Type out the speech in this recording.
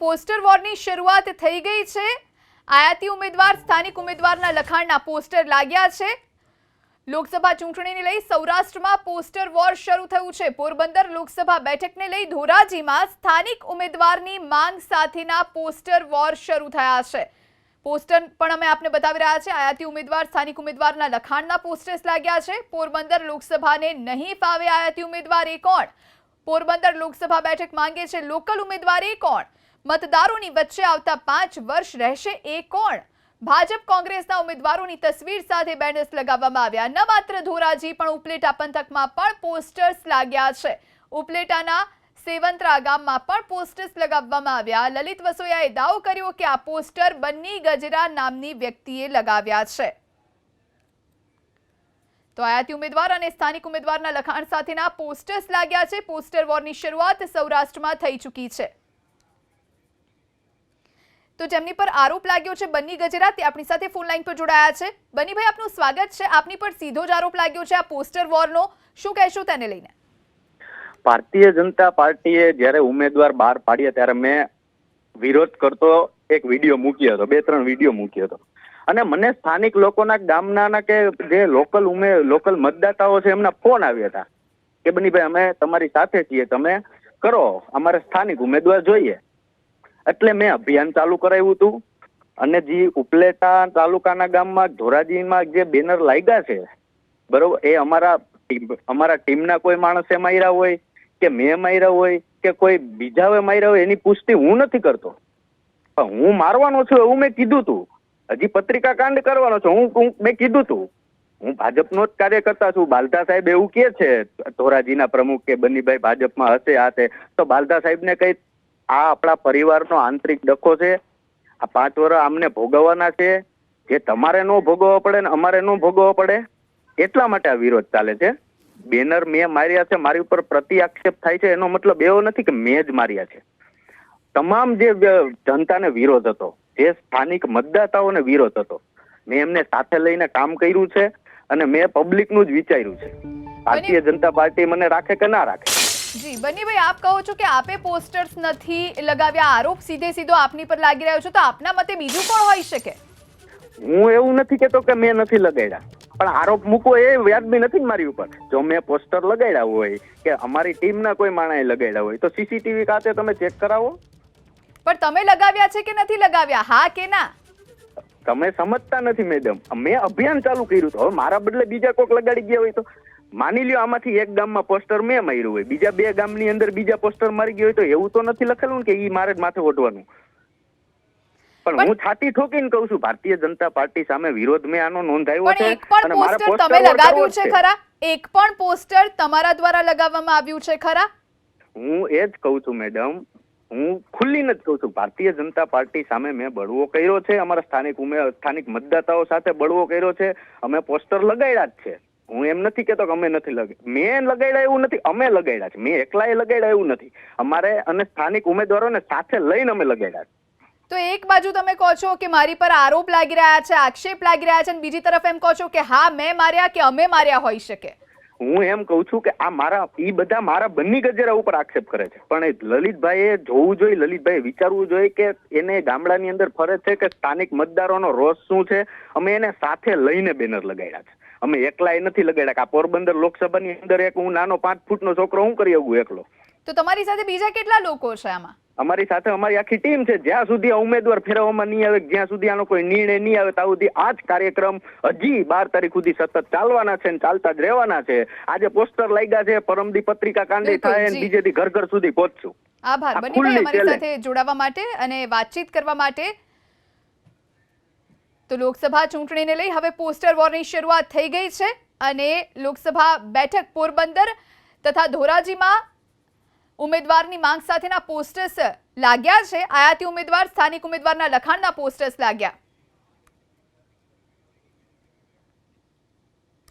Poster વોરની શરૂઆત થઈ ગઈ છે. આયાતી ઉમેદવાર, સ્થાનિક ઉમેદવારના લખાણના પોસ્ટર લાગ્યા છે. લોકસભા ચૂંટણીને લઈ સૌરાષ્ટ્રમાં પોસ્ટર વોર શરૂ થયું છે. પોરબંદર લોકસભા બેઠકને લઈ ધોરાજીમાં સ્થાનિક ઉમેદવારની માંગ સાથેના પોસ્ટર વોર શરૂ થયા છે. પોસ્ટર પણ અમે આપને બતાવી રહ્યા છે આયાતી ઉમેદવાર, સ્થાનિક ઉમેદવારના લખાણના પોસ્ટર્સ લાગ્યા છે. પોરબંદર લોકસભાને નહીં ફાવે આયાતી ઉમેદવાર કોણ? પોરબંદર લોકસભા બેઠક માંગે છે. લોકલ ઉમેદવાર કોણ? મતદારોની વચ્ચે આવતા પાંચ વર્ષ રહેશે એ કોણ? ભાજપ કોંગ્રેસના ઉમેદવારોની તસવીર સાથે બેનર્સ લગાવવામાં આવ્યા. ન માત્ર ધોરાજી, પણ ઉપલેટા પંથકમાં પણ પોસ્ટર્સ લાગ્યા છે. ઉપલેટાના સેવંત્રા ગામમાં પણ પોસ્ટર્સ લગાવવામાં આવ્યા. લલિત વસોયાએ દાવો કર્યો કે આ પોસ્ટર બન્ની ગજરા નામની વ્યક્તિએ લગાવ્યા છે. તો આયાતી ઉમેદવાર અને સ્થાનિક ઉમેદવારના લખાણ સાથેના પોસ્ટર્સ લાગ્યા છે. પોસ્ટર વોરની શરૂઆત સૌરાષ્ટ્રમાં થઈ ચૂકી છે. તો જેમની પર આરોપ લાગ્યો છે બન્ની ગજેરા, તે આપણી સાથે ફોન લાઈન પર જોડાયા છે. બન્નીભાઈ આપનું સ્વાગત છે. આપની પર સીધો જ આરોપ લાગ્યો છે આ પોસ્ટર વોરનો. શું કહેશો તેને લઈને? ભારતીય જનતા પાર્ટીએ જ્યારે ઉમેદવાર બહાર પાડ્યા ત્યારે મેં વિરોધ કરતો એક વીડિયો મૂક્યો હતો, બે ત્રણ વીડિયો મૂક્યો હતો. અને મને સ્થાનિક લોકોના ગામના કે જે લોકલ ઉમે, લોકલ મતદાતાઓ છે એમના ફોન આવ્યા હતા કે બનીભાઈ અમે તમારી સાથે છીએ, તમે કરો, અમારે સ્થાનિક ઉમેદવાર જોઈએ. એટલે મેં અભિયાન ચાલુ કરાવ્યું હતું. અને જે ઉપલેટા તાલુકાના ગામમાં ધોરાજીમાં જે બેનર લાગ્યા છે, બરોબર, એ અમારા અમારા ટીમના કોઈ માણસે માર્યા હોય, કે મેં માર્યા હોય, કે કોઈ બીજાએ માર્યા હોય, એની પુષ્ટિ હું નથી કરતો. પણ હું મારવાનો છું એવું મેં કીધું તું. હજી પત્રિકા કાંડ કરવાનો છું, હું મેં કીધું તું. હું ભાજપનો જ કાર્યકર્તા છું. બાલધા સાહેબ એવું કે છે, ધોરાજીના પ્રમુખ કે બનીભાઈ ભાજપમાં હશે, આ તે. તો બાલધા સાહેબને કઈ આ આપણા પરિવારનો આંતરિક ડખો છે. આ પાંચ વર્ષ આમને ભોગવવાના છે. જે તમારે ન ભોગવવો પડે ને અમારે ન ભોગવવો પડે એટલા માટે આ વિરોધ ચાલે છે. બેનર મેં માર્યા છે મારી ઉપર પ્રતિ આક્ષેપ થાય છે એનો મતલબ એવો નથી કે મેં જ માર્યા છે. તમામ જે જનતાને વિરોધ હતો જે સ્થાનિક મતદાતાઓને વિરોધ હતો મેં એમને સાથે લઈને કામ કર્યું છે અને મેં પબ્લિકનું જ વિચાર્યું છે. ભારતીય જનતા પાર્ટી મને રાખે કે ના રાખે? જી બનીભાઈ આપ કહો છો કે આપે પોસ્ટર્સ નથી લગાવ્યા આરોપ સીધે સીધો આપની પર લાગી રહ્યો છે તો આપના મતે બીજું કોણ હોઈ શકે? હું એવું નથી કેતો કે મેં નથી લગાડ્યા પણ આરોપ મૂકવો એ વ્યાજબી નથી મારી ઉપર. જો મેં પોસ્ટર લગાડ્યા હોય કે અમારી ટીમના કોઈ માણસે લગાડ્યા હોય તો સીસીટીવી ખાતે તમે ચેક કરાવો. પણ તમે લગાવ્યા છે કે નથી લગાવ્યા? હા કે ના? તમે સમજતા નથી મેડમ મેં અભિયાન ચાલુ કર્યું તો. હવે મારા બદલે બીજા કોઈક લગાડી ગયા હોય તો. માની લ્યો આમાંથી એક ગામમાં પોસ્ટર મેં માર્યું હોય બીજા બે ગામની અંદર બીજા પોસ્ટર મારી ગયો હોય તો એવું તો નથી લખેલું કે ઈ મારે જ માથે ઓઢવાનું. પણ હું છાતી ઠોકીને કહું છું ભારતીય જનતા પાર્ટી સામે વિરોધ મેં આનો નોંધાયો છે અને મારા પોસ્ટર તમે લગાવ્યું છે ખરા? એક પણ પોસ્ટર તમારા દ્વારા લગાવવામાં આવ્યું છે ખરા? હું એ જ કહું છું મેડમ. હું ખુલ્લીને જ કહું છું ભારતીય જનતા પાર્ટી સામે મેં બળવો કર્યો છે. અમારા સ્થાનિક ઉમે સ્થાનિક મતદાતાઓ સાથે બળવો કર્યો છે. અમે પોસ્ટર લગાડ્યા જ છે. હું એમ નથી કહેતો કે અમે નથી લગાડ્યા મેં લગાડ્યા એવું નથી અમે લગાડ્યા છે. મેં એકલાએ લગાડ્યા એવું નથી. અમારે અને સ્થાનિક ઉમેદવારોને સાથે લઈને અમે લગાડ્યા છે. તો એક બાજુ તમે કહો છો કે મારી પર આરોપ લાગી રહ્યા છે આક્ષેપ લાગી રહ્યા છે અને બીજી તરફ એમ કહો છો કે હા મેં માર્યા કે અમે માર્યા હોઈ શકે. હું એમ કહું છું કે આ મારા એ બધા મારા બંને ગજેરા ઉપર આક્ષેપ કરે છે. પણ એ લલિતભાઈએ જોવું જોઈએ લલિતભાઈએ વિચારવું જોઈએ કે એને ગામડાની અંદર ફરજ છે કે સ્થાનિક મતદારોનો રોષ શું છે? અમે એને સાથે લઈને બેનર લગાડ્યા છે. અમે એકલાય નથી લગાડ્યા આ પોરબંદર લોકસભાની અંદર એક હું નાનો પાંચ ફૂટનો છોકરો હું કરી શકું એકલો? તો તમારી સાથે બીજા કેટલા લોકો છે આમાં? અમારી સાથે અમારી આખી ટીમ છે. જ્યાં સુધી આ ઉમેદવાર ફેરવવામાં નહીં આવે જ્યાં સુધી આનો કોઈ નિર્ણય નહીં આવે ત્યાં સુધી આ જ કાર્યક્રમ હજી બાર તારીખ સુધી સતત ચાલવાના છે ને ચાલતા જ રહેવાના છે. આજે પોસ્ટર લાગ્યા છે પરમદી પત્રિકા કાંડી થાય જી. બીજેથી ઘર ઘર સુધી પહોંચશું. આભાર. બનીભાઈ અમારી સાથે જોડાવા માટે અને વાતચીત કરવા માટે તો લોકસભા ચૂંટણીને લઈ હવે પોસ્ટર વોરની શરૂઆત થઈ ગઈ છે અને લોકસભા બેઠક પોરબંદર તથા ધોરાજીમાં ઉમેદવારની માંગ સાથેના પોસ્ટર્સ લાગ્યા છે. આયાતી ઉમેદવાર, સ્થાનિક ઉમેદવારના લખાણના પોસ્ટર્સ લાગ્યા.